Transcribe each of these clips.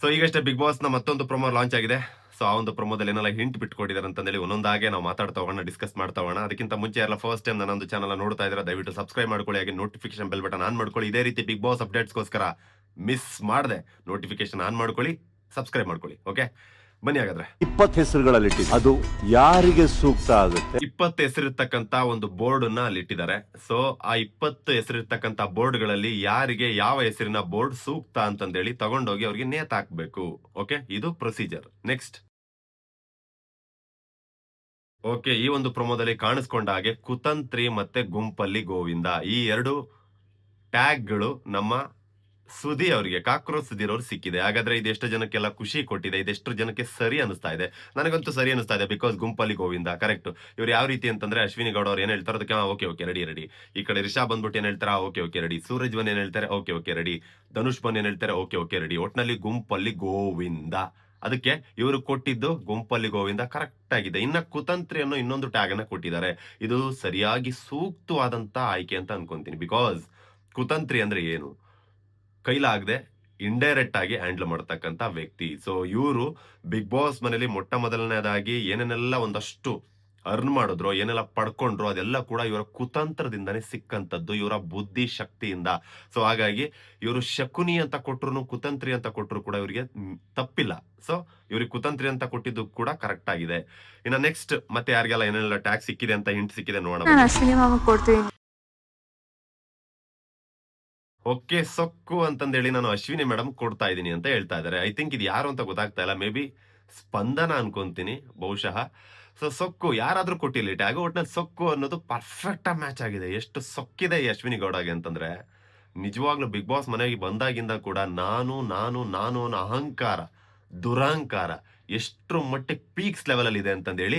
So ಈಗಷ್ಟೇ big ಬಾಸ್ನ ಮತ್ತೊಂದು promo launch ಆಗಿದೆ. ಸೊ ಆ ಒಂದು ಪ್ರೊಮೋದಲ್ಲಿ ಏನೆಲ್ಲ ಹಿಂಟ್ ಬಿಟ್ಕೊಟ್ಟಿದ್ದಾರೆ ಅಂತಂದೇಳಿ ಒಂದೊಂದಾಗೆ ನಾವು ಮಾತಾಡ್ತಾ ಹೋಗೋಣ ಡಿಸ್ಕಸ್ ಮಾಡ್ತಾ ಹೋಗೋಣ. ಅದಕ್ಕಿಂತ ಮುಂಚೆ ಎಲ್ಲ ಫಸ್ಟ್ ಟೈಮ್ ನನ್ನೊಂದು ಚಾನಲ್ ನೋಡ್ತಾ ಇದ್ರೆ ದಯವಿಟ್ಟು ಸಬ್ಸ್ಕ್ರೈಬ್ ಮಾಡ್ಕೊಳ್ಳಿ. ಹಾಗೆ ನೋಟಿಫಿಕೇಶನ್ ಬೆಲ್ ಬಟನ್ ಆನ್ ಮಾಡ್ಕೊಳ್ಳಿ. ಇದೇ ರೀತಿ ಬಿಗ್ ಬಾಸ್ ಅಪ್ಡೇಟ್ಸ್ಗೋಸ್ಕರ ಮಿಸ್ ಮಾಡದೆ. ನೋಟಿಫಿಕೇಶನ್ ಆನ್ ಮಾಡ್ಕೊಳ್ಳಿ ಸಬ್ಸ್ಕ್ರೈಬ್ ಮಾಡ್ಕೊಳ್ಳಿ ಓಕೆ ಬನ್ನಿ ಹಾಗಾದ್ರೆ. ಇಪ್ಪತ್ತು ಹೆಸರುಗಳಲ್ಲಿ ಅದು ಯಾರಿಗೆ ಸೂಕ್ತ ಆಗುತ್ತೆ? ಇಪ್ಪತ್ತು ಹೆಸರಿರ್ತಕ್ಕಂತ ಒಂದು ಬೋರ್ಡ್ ಅನ್ನ ಅಲ್ಲಿ ಇಟ್ಟಿದ್ದಾರೆ. ಸೊ ಆ ಇಪ್ಪತ್ತು ಹೆಸರಿರ್ತಕ್ಕಂತ ಬೋರ್ಡ್ಗಳಲ್ಲಿ ಯಾರಿಗೆ ಯಾವ ಹೆಸರಿನ ಬೋರ್ಡ್ ಸೂಕ್ತ ಅಂತಂದೇಳಿ ತಗೊಂಡೋಗಿ ಅವ್ರಿಗೆ ನೇತ ಹಾಕ್ಬೇಕು. ಓಕೆ ಇದು ಪ್ರೊಸೀಜರ್ ನೆಕ್ಸ್ಟ್ ಓಕೆ ಈ ಒಂದು ಪ್ರೊಮೋದಲ್ಲಿ ಕಾಣಿಸ್ಕೊಂಡ ಹಾಗೆ ಕುತಂತ್ರಿ ಮತ್ತೆ ಗುಂಪಲ್ಲಿ ಗೋವಿಂದ. ಈ ಎರಡು ಟ್ಯಾಗ್ಗಳು ನಮ್ಮ ಸುದಿ ಅವರಿಗೆ, ಕಾಕ್ರೋಚ್ ಸುದೀರ್ ಅವ್ರು ಸಿಕ್ಕಿದೆ. ಹಾಗಾದ್ರೆ ಇದೆಷ್ಟು ಜನಕ್ಕೆಲ್ಲ ಖುಷಿ ಕೊಟ್ಟಿದೆ ಇದೆಷ್ಟು ಜನಕ್ಕೆ ಸರಿ ಅನಿಸ್ತಾ ಇದೆ. ನನಗಂತೂ ಸರಿ ಅನಿಸ್ತಾ ಇದೆ ಬಿಕಾಸ್ ಗುಂಪಲ್ಲಿ ಗೋವಿಂದ ಕರೆಕ್ಟ್ ಇವ್ರು ಯಾವ ರೀತಿ ಅಂತಂದ್ರೆ ಅಶ್ವಿನಿ ಗೌಡ ಅವ್ರು ಏನ್ ಹೇಳ್ತಾರೆ ಅದಕ್ಕೆ ಓಕೆ ಓಕೆ ರೆಡಿ ರೆಡಿ ಈ ಕಡೆ ರಿಷಾ ಬಂದ್ಬಿಟ್ಟು ಏನ್ ಹೇಳ್ತಾರೆ ಓಕೆ ಓಕೆ ರೆಡಿ ಸೂರಜ್ ಬನ್ ಏನ್ ಹೇಳ್ತಾರೆ ಓಕೆ ಓಕೆ ರೆಡಿ ಧನುಷ್ ಬನ್ ಏನ್ ಹೇಳ್ತಾರೆ ಓಕೆ ಓಕೆ ರೆಡಿ ಒಟ್ನಲ್ಲಿ ಗುಂಪಲ್ಲಿ ಗೋವಿಂದ. ಅದಕ್ಕೆ ಇವರು ಕೊಟ್ಟಿದ್ದು ಗುಂಪಲ್ಲಿ ಗೋವಿಂದ ಕರೆಕ್ಟ್ ಆಗಿದೆ. ಇನ್ನ ಕುತಂತ್ರಿ ಅನ್ನೋ ಇನ್ನೊಂದು ಟ್ಯಾಗ್ ಅನ್ನ ಕೊಟ್ಟಿದ್ದಾರೆ. ಇದು ಸರಿಯಾಗಿ ಸೂಕ್ತವಾದಂತ ಆಯ್ಕೆ ಅಂತ ಅನ್ಕೊಂತೀನಿ. ಬಿಕಾಸ್ ಕುತಂತ್ರಿ ಅಂದ್ರೆ ಏನು? ಕೈಲಾಗದೆ ಇಂಡೈರೆಕ್ಟ್ ಆಗಿ ಹ್ಯಾಂಡಲ್ ಮಾಡತಕ್ಕಂತ ವ್ಯಕ್ತಿ. ಸೊ ಇವರು ಬಿಗ್ ಬಾಸ್ ಮನೇಲಿ ಮೊಟ್ಟ ಮೊದಲನೇದಾಗಿ ಏನೇನೆಲ್ಲ ಒಂದಷ್ಟು ಅರ್ನ್ ಮಾಡಿದ್ರು, ಏನೆಲ್ಲ ಪಡ್ಕೊಂಡ್ರು ಅದೆಲ್ಲ ಕೂಡ ಇವರ ಕುತಂತ್ರದಿಂದನೇ ಸಿಕ್ಕಂತದ್ದು ಇವರ ಬುದ್ಧಿ ಶಕ್ತಿಯಿಂದ. ಸೊ ಹಾಗಾಗಿ ಇವರು ಶಕುನಿ ಅಂತ ಕೊಟ್ಟರು ಕುತಂತ್ರಿ ಅಂತ ಕೊಟ್ಟರು ಕೂಡ ಇವರಿಗೆ ತಪ್ಪಿಲ್ಲ. ಸೊ ಇವ್ರಿಗೆ ಕುತಂತ್ರಿ ಅಂತ ಕೊಟ್ಟಿದ್ದು ಕೂಡ ಕರೆಕ್ಟ್ ಆಗಿದೆ. ಇನ್ನ ನೆಕ್ಸ್ಟ್ ಮತ್ತೆ ಯಾರಿಗೆಲ್ಲ ಏನೆಲ್ಲ ಟ್ಯಾಕ್ಸ್ ಸಿಕ್ಕಿದೆ ಅಂತ ಹಿಂಟ್ ಸಿಕ್ಕಿದೆ ನೋಡೋಣ. ಓಕೆ, ಸೊಕ್ಕು ಅಂತಂದೇಳಿ ನಾನು ಅಶ್ವಿನಿ ಮೇಡಮ್ ಕೊಡ್ತಾ ಇದ್ದೀನಿ ಅಂತ ಹೇಳ್ತಾ ಇದ್ದಾರೆ. ಐ ಥಿಂಕ್ ಇದು ಯಾರು ಅಂತ ಗೊತ್ತಾಗ್ತಾ ಇಲ್ಲ. ಮೇ ಬಿ ಸ್ಪಂದನ ಅನ್ಕೊಂತೀನಿ, ಬಹುಶಃ. ಸೊ ಸೊಕ್ಕು ಯಾರಾದರೂ ಕೊಟ್ಟಿಲ್ಲ ಟ್ಯಾಗ್ ಒಟ್ನಲ್ಲಿ ಸೊಕ್ಕು ಅನ್ನೋದು ಪರ್ಫೆಕ್ಟ್ ಮ್ಯಾಚ್ ಆಗಿದೆ. ಎಷ್ಟು ಸೊಕ್ಕಿದೆ ಈ ಅಶ್ವಿನಿ ಗೌಡಗೆ ಅಂತಂದ್ರೆ, ನಿಜವಾಗ್ಲೂ ಬಿಗ್ ಬಾಸ್ ಮನೆಗೆ ಬಂದಾಗಿಂದ ಕೂಡ ನಾನು ನಾನು ನಾನು ಅನ್ನೋ ಅಹಂಕಾರ, ದುರಹಂಕಾರ ಎಷ್ಟರ ಮಟ್ಟಿಗೆ ಪೀಕ್ಸ್ ಲೆವೆಲ್ ಅಲ್ಲಿ ಇದೆ ಅಂತಂದೇಳಿ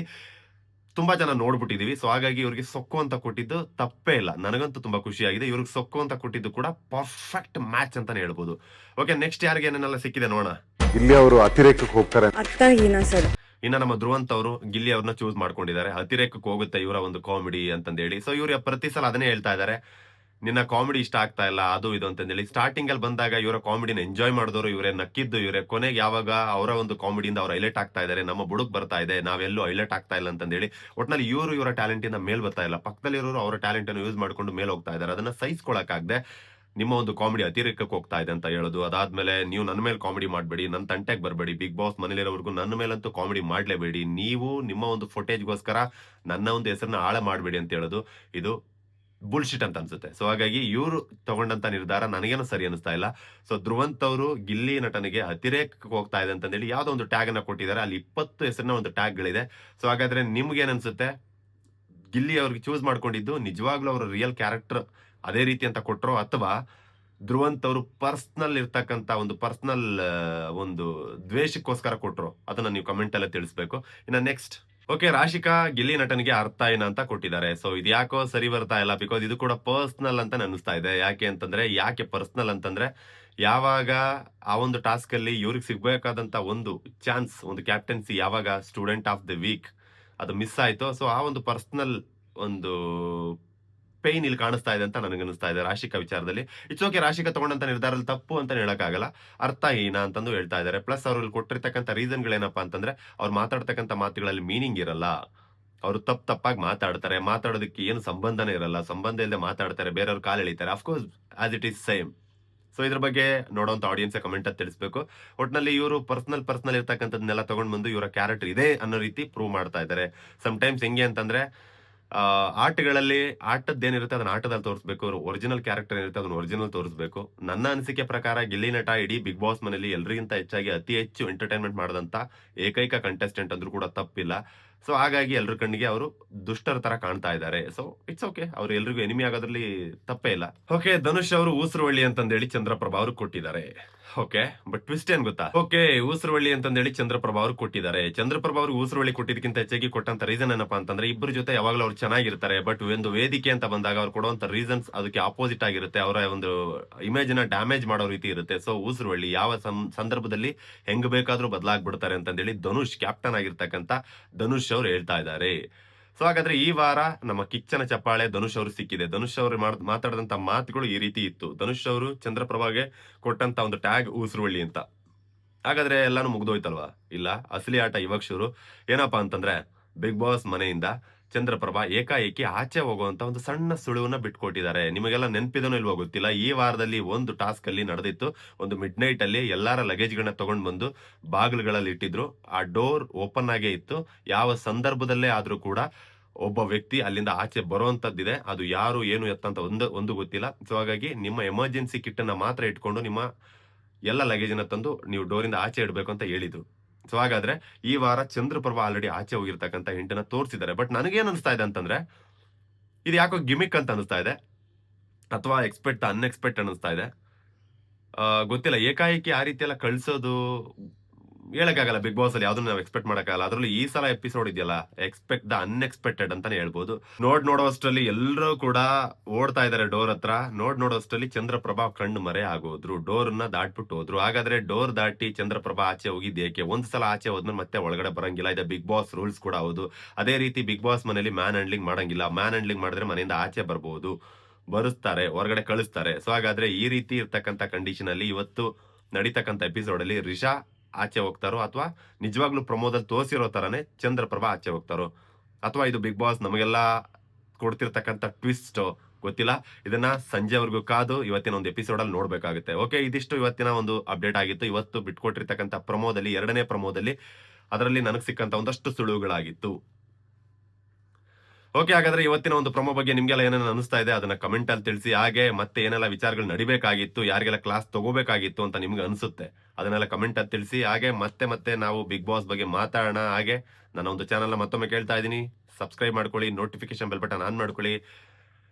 ತುಂಬಾ ಜನ ನೋಡ್ಬಿಟ್ಟಿದೀವಿ. ಸೊ ಹಾಗಾಗಿ ಇವ್ರಿಗೆ ಸೊಕ್ಕು ಅಂತ ಕೊಟ್ಟಿದ್ದು ತಪ್ಪೇ ಇಲ್ಲ. ನನಗಂತೂ ತುಂಬಾ ಖುಷಿಯಾಗಿದೆ. ಇವ್ರಿಗೆ ಸೊಕ್ಕು ಅಂತ ಕೊಟ್ಟಿದ್ದು ಕೂಡ ಪರ್ಫೆಕ್ಟ್ ಮ್ಯಾಚ್ ಅಂತಾನೆ ಹೇಳ್ಬೋದು. ಓಕೆ ನೆಕ್ಸ್ಟ್ ಯಾರಿಗೆ ಏನೇನೆಲ್ಲ ಸಿಕ್ಕಿದೆ ನೋಡೋಣ? ಇಲ್ಲಿ ಅವರು ಅತಿರೇಕಕ್ಕೆ ಹೋಗ್ತಾರೆ. ಸರ್. ಇನ್ನ ನಮ್ಮ ಧ್ರುವಂತ ಅವರು ಗಿಲ್ಲಿ ಅವ್ರನ್ನ ಚೂಸ್ ಮಾಡ್ಕೊಂಡಿದ್ದಾರೆ. ಅತಿರೇಕಕ್ಕೆ ಹೋಗುತ್ತೆ ಇವರ ಒಂದು ಕಾಮಿಡಿ ಅಂತಂದೇಳಿ. ಸೊ ಇವ್ರ ಪ್ರತಿ ಸಲ ಅದನ್ನೇ ಹೇಳ್ತಾ ಇದ್ದಾರೆ. ನಿನ್ನ ಕಾಮಿಡಿ ಇಷ್ಟ ಆಗ್ತಾ ಇಲ್ಲ, ಅದು ಇದು ಹೇಳಿ ಸ್ಟಾರ್ಟಿಂಗ್ ಅಲ್ಲಿ ಬಂದಾಗ ಇವರ ಕಾಮಿಡಿನ ಎಂಜಾಯ್ ಮಾಡಿದವರು ಇವರೇ ನಕ್ಕಿದ್ದು, ಇವರೇ ಕೊನೆಗೆ ಯಾವಾಗ ಅವರ ಒಂದು ಕಾಮಿಡಿಯಿಂದ ಅವ್ರು ಹೈಲೈಟ್ ಆಗ್ತಾ ಇದ್ದಾರೆ ನಮ್ಮ ಬುಡಕ್ ಬರ್ತಾ ಇದೆ, ನಾವೆಲ್ಲೂ ಹೈಲೈಟ್ ಆಗ್ತಾ ಇಲ್ಲ ಅಂತಂದೇಳಿ ಒಟ್ನಲ್ಲಿ ಇವರು ಇವರ ಟ್ಯಾಲೆಂಟ್ ಇಂದ ಮೇಲ್ ಬರ್ತಾ ಇಲ್ಲ. ಪಕ್ಕದಲ್ಲಿರೋರು ಅವರ ಟ್ಯಾಲೆಂಟ್ ಅನ್ನು ಯೂಸ್ ಮಾಡ್ಕೊಂಡು ಮೇಲೆ ಹೋಗ್ತಾ ಇದ್ದಾರೆ ಅದನ್ನ ಸಹಿಸ್ಕೊಳಕ್ಕಾಗದೆ ನಿಮ್ಮ ಒಂದು ಕಾಮಿಡಿ ಅತಿರೇಕಕ್ಕೆ ಹೋಗ್ತಾ ಇದೆ ಅಂತ ಹೇಳೋದು. ಅದಾದ್ಮೇಲೆ ನೀವು ನನ್ನ ಮೇಲೆ ಕಾಮಿಡಿ ಮಾಡಬೇಡಿ, ನನ್ನ ತಂಟೆಗೆ ಬರಬೇಡಿ ಬಿಗ್ ಬಾಸ್ ಮನೇಲಿರೋವರೆಗೂ ನನ್ನ ಮೇಲಂತೂ ಕಾಮಿಡಿ ಮಾಡಲೇಬೇಡಿ. ನೀವು ನಿಮ್ಮ ಒಂದು ಫುಟೇಜ್ಗೋಸ್ಕರ ನನ್ನ ಒಂದು ಹೆಸರನ್ನ ಹಾಳ ಮಾಡಬೇಡಿ ಅಂತ ಹೇಳೋದು. ಇದು ಬುಲ್ಶಿಟ್ ಅಂತ ಅನ್ಸುತ್ತೆ. ಸೊ ಹಾಗಾಗಿ ಇವರು ತಗೊಂಡಂತ ನಿರ್ಧಾರ ನನಗೇನು ಸರಿ ಅನಿಸ್ತಾ ಇಲ್ಲ. ಸೊ ಧ್ರುವಂತ್ ಅವರು ಗಿಲ್ಲಿ ನಟನಿಗೆ ಅತಿರೇಕಕ್ಕೆ ಹೋಗ್ತಾ ಇದೆ ಅಂತಂದೇಳಿ ಯಾವ್ದೋ ಒಂದು ಟ್ಯಾಗ್ ಅನ್ನ ಕೊಟ್ಟಿದ್ದಾರೆ. ಅಲ್ಲಿ ಇಪ್ಪತ್ತು ಹೆಸರಿನ ಒಂದು ಟ್ಯಾಗ್ಗಳಿದೆ ಸೊ ಹಾಗಾದ್ರೆ ನಿಮ್ಗೆ ಅನ್ಸುತ್ತೆ? ಗಿಲ್ಲಿ ಅವ್ರಿಗೆ ಚೂಸ್ ಮಾಡ್ಕೊಂಡಿದ್ದು ನಿಜವಾಗ್ಲೂ ಅವರ ರಿಯಲ್ ಕ್ಯಾರೆಕ್ಟರ್ ಅದೇ ರೀತಿ ಅಂತ ಕೊಟ್ರೋ ಅಥವಾ ಧ್ರುವಂತ್ ಅವರು ಪರ್ಸ್ನಲ್ ಇರ್ತಕ್ಕಂಥ ಒಂದು ಪರ್ಸ್ನಲ್ ಒಂದು ದ್ವೇಷಕ್ಕೋಸ್ಕರ ಕೊಟ್ಟರು ಅದನ್ನ ನೀವು ಕಮೆಂಟ್ ಅಲ್ಲೇ ತಿಳಿಸ್ಬೇಕು. ಇನ್ನ ನೆಕ್ಸ್ಟ್ ಓಕೆ ರಾಶಿಕಾ ಗಿಲ್ಲಿ ನಟನಿಗೆ ಅರ್ಥ ಏನ ಅಂತ ಕೊಟ್ಟಿದ್ದಾರೆ. ಸೊ ಇದು ಯಾಕೋ ಸರಿ ಬರ್ತಾ ಇಲ್ಲ? ಬಿಕಾಸ್ ಇದು ಕೂಡ ಪರ್ಸ್ನಲ್ ಅಂತ ಅನಿಸ್ತಾ ಇದೆ. ಯಾಕೆ ಅಂತಂದ್ರೆ, ಯಾಕೆ ಪರ್ಸ್ನಲ್ ಅಂತಂದ್ರೆ, ಯಾವಾಗ ಆ ಒಂದು ಟಾಸ್ಕ್ ಅಲ್ಲಿ ಇವ್ರಿಗೆ ಸಿಗ್ಬೇಕಾದಂತ ಒಂದು ಚಾನ್ಸ್ ಒಂದು ಕ್ಯಾಪ್ಟನ್ಸಿ ಯಾವಾಗ ಸ್ಟೂಡೆಂಟ್ ಆಫ್ ದ ವೀಕ್ ಅದು ಮಿಸ್ ಆಯ್ತು ಸೊ ಆ ಒಂದು ಪರ್ಸ್ನಲ್ ಒಂದು ಪೈನ್ ಇಲ್ಲಿ ಕಾಣಿಸ್ತಾ ಇದೆ ಅಂತ ನನಗೆ ಅನಿಸ್ತಾ ಇದೆ ರಾಶಿಕ ವಿಚಾರದಲ್ಲಿ. ಇಟ್ಸ್ ಓಕೆ ರಾಶಿಕ ತಗೊಂಡಂತ ನಿರ್ಧಾರದಲ್ಲಿ ತಪ್ಪು ಅಂತ ಹೇಳಕ್ಕಾಗಲ್ಲ. ಅರ್ಥಹೀನ ಅಂತಂದು ಹೇಳ್ತಾ ಇದ್ದಾರೆ. ಪ್ಲಸ್ ಅವ್ರಲ್ಲಿ ಕೊಟ್ಟಿರ್ತಕ್ಕಂಥ ರೀಸನ್ಗಳೇನಪ್ಪ ಅಂತಂದ್ರೆ, ಅವ್ರು ಮಾತಾಡ್ತಕ್ಕಂಥ ಮಾತುಗಳಲ್ಲಿ ಮೀನಿಂಗ್ ಇರಲ್ಲ. ಅವರು ತಪ್ಪು ತಪ್ಪಾಗಿ ಮಾತಾಡ್ತಾರೆ. ಮಾತಾಡೋದಕ್ಕೆ ಏನು ಸಂಬಂಧನೇ ಇರಲ್ಲ. ಸಂಬಂಧ ಇಲ್ಲದೆ ಮಾತಾಡ್ತಾರೆ. ಬೇರೆಯವ್ರ ಕಾಲು ಎಳಿತಾರೆ. Of course as it is same so ಇದ್ರ ಬಗ್ಗೆ ನೋಡೋಂಥ ಆಡಿಯನ್ಸ್ ಕಮೆಂಟ್ ಅಲ್ಲಿ ತಿಳಿಸ್ಬೇಕು. ಒಟ್ನಲ್ಲಿ ಇವರು ಪರ್ಸನಲ್ ಪರ್ಸನಲ್ ಇರ್ತಕ್ಕಂಥದ್ದನ್ನೆಲ್ಲ ತಗೊಂಡ್ ಬಂದು ಇವರ ಕ್ಯಾರೆಕ್ಟರ್ ಇದೆ ಅನ್ನೋ ರೀತಿ ಪ್ರೂವ್ ಮಾಡ್ತಾ ಇದ್ದಾರೆ. ಸಮ್ ಟೈಮ್ಸ್ ಹೆಂಗೆ ಅಂತಂದ್ರೆ ಆಟಗಳಲ್ಲಿ ಆಟದ್ದೇನಿರುತ್ತೆ, ಅದನ್ನ ಆಟದಲ್ಲಿ ತೋರಿಸ್ಬೇಕು ಒರಿಜಿನಲ್ ಕ್ಯಾರೆಕ್ಟರ್ ಏನಿರುತ್ತೆ, ಅದನ್ನ ಒರಿಜಿನಲ್ ತೋರಿಸ್ಬೇಕು. ನನ್ನ ಅನಿಸಿಕೆ ಪ್ರಕಾರ ಗಿಲ್ಲಿ ನಟ ಇಡೀ ಬಿಗ್ ಬಾಸ್ ಮನೆಯಲ್ಲಿ ಎಲ್ಲರಿಗಿಂತ ಹೆಚ್ಚಾಗಿ ಅತಿ ಹೆಚ್ಚು ಎಂಟರ್ಟೈನ್ಮೆಂಟ್ ಮಾಡಿದಂತ ಏಕೈಕ ಕಂಟೆಸ್ಟೆಂಟ್ ಅಂದ್ರೂ ಕೂಡ ತಪ್ಪಿಲ್ಲ. ಸೊ ಹಾಗಾಗಿ ಎಲ್ಲರ ಕಣ್ಣಿಗೆ ಅವರು ದುಷ್ಟರ ತರ ಕಾಣ್ತಾ ಇದ್ದಾರೆ. ಸೊ ಇಟ್ಸ್ ಓಕೆ ಅವ್ರು ಎಲ್ರಿಗೂ ಎನಿಮಿ ಆಗೋದ್ರಲ್ಲಿ ತಪ್ಪೇ ಇಲ್ಲ. ಓಕೆ ಧನುಷ್ ಅವರು ಊಸರವಳ್ಳಿ ಅಂತಂದೇಳಿ ಚಂದ್ರಪ್ರಭಾ ಅವರು ಕೊಟ್ಟಿದ್ದಾರೆ. ಓಕೆ ಬಟ್ ಟ್ವಿಸ್ಟ್ ಏನ್ ಗೊತ್ತಾ? ಓಕೆ ಊಸರವಳ್ಳಿ ಅಂತಂದೇಳಿ ಚಂದ್ರಪ್ರಭಾ ಅವರು ಕೊಟ್ಟಿದ್ದಾರೆ. ಚಂದ್ರಪ್ರಭಾ ಅವ್ರಿಗೆ ಊಸರವಳ್ಳಿ ಕೊಟ್ಟಿದ್ದಕ್ಕಿಂತ ಹೆಚ್ಚಾಗಿ ಕೊಟ್ಟಂತ ರೀಸನ್ ಏನಪ್ಪಾ ಅಂತಂದ್ರೆ ಇಬ್ಬರ ಜೊತೆ ಯಾವಾಗಲೂ ಅವ್ರು ಚೆನ್ನಾಗಿರ್ತಾರೆ ಬಟ್ ಒಂದು ವೇದಿಕೆ ಅಂತ ಬಂದಾಗ ಅವ್ರು ಕೊಡುವಂತ ರೀಸನ್ಸ್ ಅದಕ್ಕೆ ಆಪೋಸಿಟ್ ಆಗಿರುತ್ತೆ. ಅವರ ಒಂದು ಇಮೇಜ್ನ ಡ್ಯಾಮೇಜ್ ಮಾಡೋ ರೀತಿ ಇರುತ್ತೆ. ಸೊ ಊಸರವಳ್ಳಿ ಯಾವ ಸಂದರ್ಭದಲ್ಲಿ ಹೆಂಗ್ ಬೇಕಾದ್ರೂ ಬದಲಾಗ್ಬಿಡ್ತಾರೆ ಅಂತಂದೇಳಿ ಧನುಷ್ ಕ್ಯಾಪ್ಟನ್ ಆಗಿರ್ತಕ್ಕಂತ ಧನುಷ್ ಅವ್ರು ಹೇಳ್ತಾ ಇದ್ದಾರೆ. ಸೊ ಹಾಗಾದ್ರೆ ಈ ವಾರ ನಮ್ಮ ಕಿಚ್ಚನ ಚಪ್ಪಾಳೆ ಧನುಷ್ ಅವರು ಸಿಕ್ಕಿದೆ. ಧನುಷ್ ಅವರು ಮಾತಾಡಿದಂತ ಮಾತುಗಳು ಈ ರೀತಿ ಇತ್ತು. ಧನುಷ್ ಅವರು ಚಂದ್ರಪ್ರಭಾಗೆ ಕೊಟ್ಟಂತ ಒಂದು ಟ್ಯಾಗ್ ಊಸರವಳ್ಳಿ ಅಂತ. ಹಾಗಾದ್ರೆ ಎಲ್ಲಾನು ಮುಗ್ದೋಯ್ತಲ್ವಾ? ಇಲ್ಲ, ಅಸಲಿ ಆಟ ಇವಾಗ ಶುರು. ಏನಪ್ಪಾ ಅಂತಂದ್ರೆ ಬಿಗ್ ಬಾಸ್ ಮನೆಯಿಂದ ಚಂದ್ರಪ್ರಭಾ ಏಕಾಏಕಿ ಆಚೆ ಹೋಗುವಂತ ಒಂದು ಸಣ್ಣ ಸುಳಿವನ್ನ ಬಿಟ್ಕೊಟ್ಟಿದ್ದಾರೆ. ನಿಮಗೆಲ್ಲ ನೆನಪಿದನೋ ಇಲ್ವೋ ಗೊತ್ತಿಲ್ಲ. ಈ ವಾರದಲ್ಲಿ ಒಂದು ಟಾಸ್ಕ್ ಅಲ್ಲಿ ನಡೆದಿತ್ತು. ಒಂದು ಮಿಡ್ ನೈಟ್ ಅಲ್ಲಿ ಎಲ್ಲಾರ ಲಗೇಜ್ಗಳನ್ನ ತಗೊಂಡ್ ಬಂದು ಬಾಗಿಲುಗಳಲ್ಲಿ ಇಟ್ಟಿದ್ರು. ಆ ಡೋರ್ ಓಪನ್ ಆಗೇ ಇತ್ತು. ಯಾವ ಸಂದರ್ಭದಲ್ಲೇ ಆದ್ರೂ ಕೂಡ ಒಬ್ಬ ವ್ಯಕ್ತಿ ಅಲ್ಲಿಂದ ಆಚೆ ಬರುವಂತದ್ದಿದೆ. ಅದು ಯಾರು, ಏನು, ಎತ್ತಂತ ಒಂದು ಒಂದು ಗೊತ್ತಿಲ್ಲ. ಸೊ ಹಾಗಾಗಿ ನಿಮ್ಮ ಎಮರ್ಜೆನ್ಸಿ ಕಿಟ್ ಅನ್ನ ಮಾತ್ರ ಇಟ್ಕೊಂಡು ನಿಮ್ಮ ಎಲ್ಲ ಲಗೇಜನ್ನ ತಂದು ನೀವು ಡೋರಿಂದ ಆಚೆ ಇಡಬೇಕು ಅಂತ ಹೇಳಿದ್ರು. ಸೊ ಹಾಗಾದ್ರೆ ಈ ವಾರ ಚಂದ್ರಪ್ರಭಾ ಆಲ್ರೆಡಿ ಆಚೆ ಹೋಗಿರ್ತಕ್ಕಂಥ ಹಿಂಟನ್ನ ತೋರಿಸಿದ್ದಾರೆ. ಬಟ್ ನನಗೇನು ಅನಿಸ್ತಾ ಇದೆ ಅಂತಂದ್ರೆ, ಇದು ಯಾಕೋ ಗಿಮಿಕ್ ಅಂತ ಅನಿಸ್ತಾ ಇದೆ. ಅಥವಾ ಎಕ್ಸ್ಪೆಕ್ಟ್ ಅನ್ಎಕ್ಸ್ಪೆಕ್ಟ್ ಅನಿಸ್ತಾ ಇದೆ. ಗೊತ್ತಿಲ್ಲ, ಏಕಾಏಕಿ ಆ ರೀತಿ ಎಲ್ಲ ಕಳ್ಸೋದು ಹೇಳಕ್ಕಾಗಲ್ಲ ಬಿಗ್ ಬಾಸ್ ಅಲ್ಲಿ, ಯಾವ್ದನ್ನ ನಾವು ಎಕ್ಸ್ಪೆಕ್ಟ್ ಮಾಡಕ್ಕಾಗಲ್ಲ. ಅದ್ರಲ್ಲಿ ಈ ಸಲ ಎಪಿಸೋಡ್ ಇದೆಯಲ್ಲ ಎಕ್ಸ್ಪೆಕ್ಟ್ ದ ಅನ್ಎಕ್ಸ್ಪೆಕ್ಟೆಡ್ ಅಂತಾನೆ ಹೇಳ್ಬೋದು. ನೋಡ್ ನೋಡೋಷ್ಟರಲ್ಲಿ ಎಲ್ಲರೂ ಕೂಡ ಓಡ್ತಾ ಇದ್ದಾರೆ ಡೋರ್ ಹತ್ರ. ನೋಡ್ ನೋಡೋಷ್ಟರಲ್ಲಿ ಚಂದ್ರಪ್ರಭಾ ಕಣ್ಣು ಮರೆ ಆಗೋದ್ರು. ಡೋರ್ನ ದಾಟ್ಬಿಟ್ಟು ಹೋದ್ರು. ಹಾಗಾದ್ರೆ ಡೋರ್ ದಾಟಿ ಚಂದ್ರಪ್ರಭಾ ಆಚೆ ಹೋಗಿದ್ದು ಏಕೆ? ಒಂದ್ ಸಲ ಆಚೆ ಹೋದ್ಮೇಲೆ ಮತ್ತೆ ಒಳಗಡೆ ಬರಂಗಿಲ್ಲ. ಇದೆ ಬಿಗ್ ಬಾಸ್ ರೂಲ್ಸ್ ಕೂಡ ಹೌದು. ಅದೇ ರೀತಿ ಬಿಗ್ ಬಾಸ್ ಮನೇಲಿ ಮ್ಯಾನ್ ಹ್ಯಾಂಡ್ಲಿಂಗ್ ಮಾಡಂಗಿಲ್ಲ. ಮ್ಯಾನ್ ಹ್ಯಾಂಡ್ಲಿಂಗ್ ಮಾಡಿದ್ರೆ ಮನೆಯಿಂದ ಆಚೆ ಬರ್ಬೋದು. ಬರೆಸ್ತಾರೆ, ಹೊರಗಡೆ ಕಳಿಸ್ತಾರೆ. ಸೊ ಹಾಗಾದ್ರೆ ಈ ರೀತಿ ಇರ್ತಕ್ಕಂಥ ಕಂಡೀಷನ್ ಅಲ್ಲಿ ಇವತ್ತು ನಡೀತಕ್ಕಂಥ ಎಪಿಸೋಡ್ ಅಲ್ಲಿ ರಿಷಾ ಆಚೆ ಹೋಗ್ತಾರೋ ಅಥವಾ ನಿಜವಾಗ್ಲೂ ಪ್ರಮೋದಲ್ಲಿ ತೋರಿಸಿರೋ ತರನೇ ಚಂದ್ರಪ್ರಭಾ ಆಚೆ ಹೋಗ್ತಾರೋ? ಅಥವಾ ಇದು ಬಿಗ್ ಬಾಸ್ ನಮಗೆಲ್ಲ ಕೊಡ್ತಿರ್ತಕ್ಕಂಥ ಟ್ವಿಸ್ಟ್? ಗೊತ್ತಿಲ್ಲ? ಇದನ್ನ ಸಂಜೆವರೆಗೂ ಕಾದು ಇವತ್ತಿನ ಒಂದು ಎಪಿಸೋಡ್ ಅಲ್ಲಿ ನೋಡ್ಬೇಕಾಗುತ್ತೆ. ಓಕೆ ಇದಿಷ್ಟು ಇವತ್ತಿನ ಒಂದು ಅಪ್ಡೇಟ್ ಆಗಿತ್ತು. ಇವತ್ತು ಬಿಟ್ಕೊಟ್ಟಿರ್ತಕ್ಕಂಥ ಪ್ರಮೋದಲ್ಲಿ, ಎರಡನೇ ಪ್ರಮೋದಲ್ಲಿ, ಅದರಲ್ಲಿ ನನಗೆ ಸಿಕ್ಕಂತ ಒಂದಷ್ಟು ಸುಳುವುಗಳಾಗಿತ್ತು. ಓಕೆ, ಹಾಗಾದ್ರೆ ಇವತ್ತಿನ ಒಂದು ಪ್ರೊಮೋ ಬಗ್ಗೆ ನಿಮ್ಗೆಲ್ಲ ಏನೇನು ಅನಿಸ್ತಾ ಇದೆ ಅದನ್ನ ಕಮೆಂಟ್ ಅಲ್ಲಿ ತಿಳಿಸಿ. ಹಾಗೆ ಮತ್ತೆ ಏನೆಲ್ಲ ವಿಚಾರಗಳು ನಡಿಬೇಕಾಗಿತ್ತು, ಯಾರಿಗೆಲ್ಲ ಕ್ಲಾಸ್ ತಗೋಬೇಕಾಗಿತ್ತು ಅಂತ ನಿಮ್ಗೆ ಅನಿಸುತ್ತೆ ಅದನ್ನೆಲ್ಲ ಕಮೆಂಟ್ ಅಲ್ಲಿ ತಿಳಿಸಿ. ಹಾಗೆ ಮತ್ತೆ ಮತ್ತೆ ನಾವು ಬಿಗ್ ಬಾಸ್ ಬಗ್ಗೆ ಮಾತಾಡೋಣ. ಹಾಗೆ ನನ್ನ ಒಂದು ಚಾನಲ್ನ ಮತ್ತೊಮ್ಮೆ ಕೇಳ್ತಾ ಇದ್ದೀನಿ. ಸಬ್ಸ್ಕ್ರೈಬ್ ಮಾಡ್ಕೊಳ್ಳಿ ನೋಟಿಫಿಕೇಶನ್ ಬೆಲ್ ಬಟನ್ ಆನ್ ಮಾಡ್ಕೊಳ್ಳಿ.